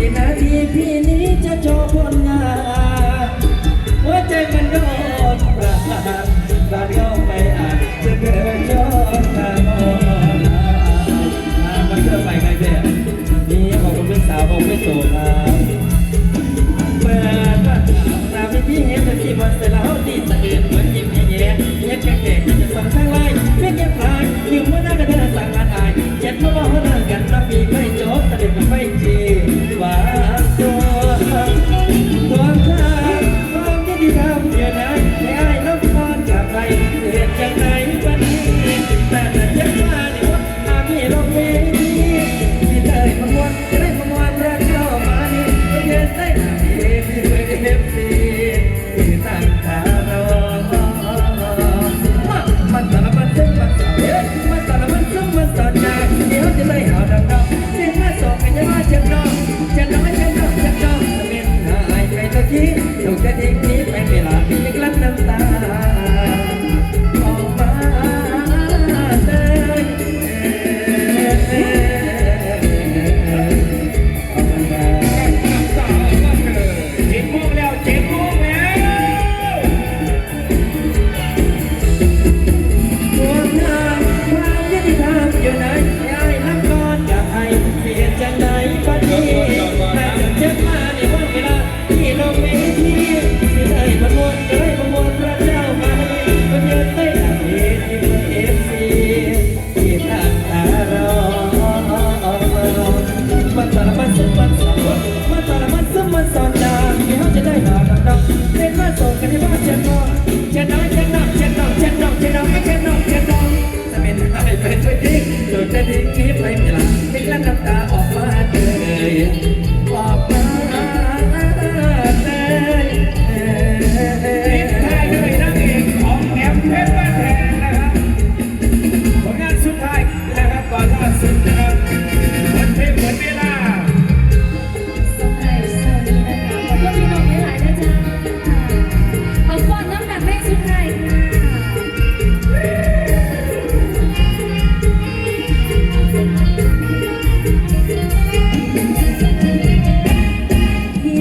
ี่นาทีพี่นี้จะโชว์ผลงาน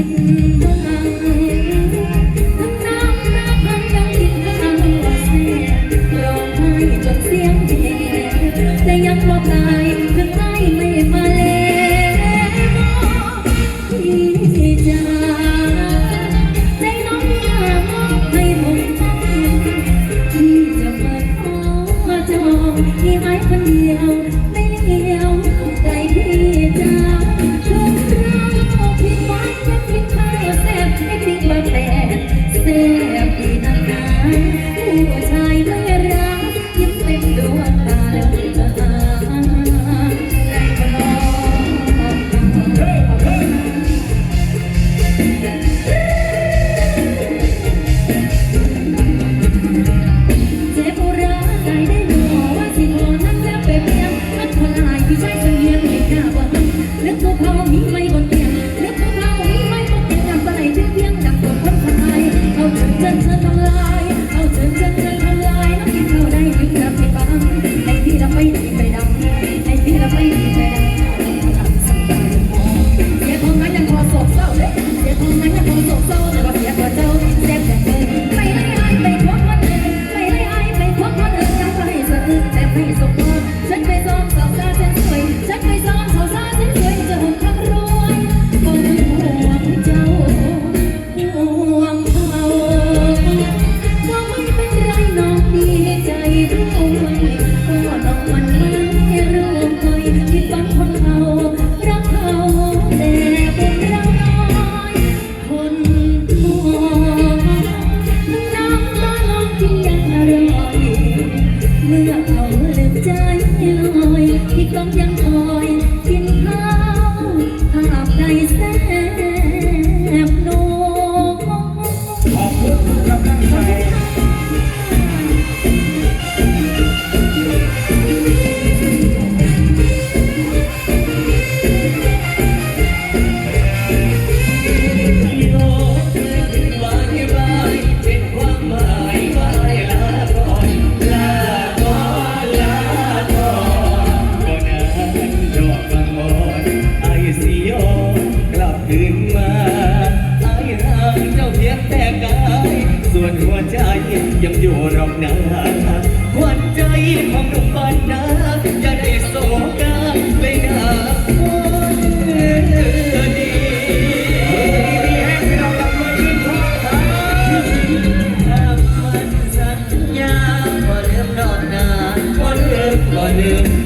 คิ love you.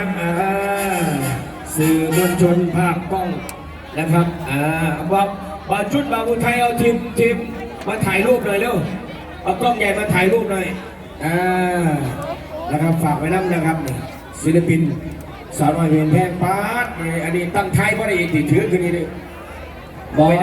ับอ่าสื่อมวลชนภาคกล้องนะครับอ่าว่าว่าชุดบาบุไทยเอาทีมทีมมาถ่ายรูปหน่อยเร็วเอากล้องใหญ่มาถ่ายรูปหน่อยอ่านะครับฝากไว้น้ำนะครับศิลปินสาวน้อยเวียนแพงปาร์ตอันนี้ตั้งไทยเพรอดีติดถือขึ้นนี่ดิบอย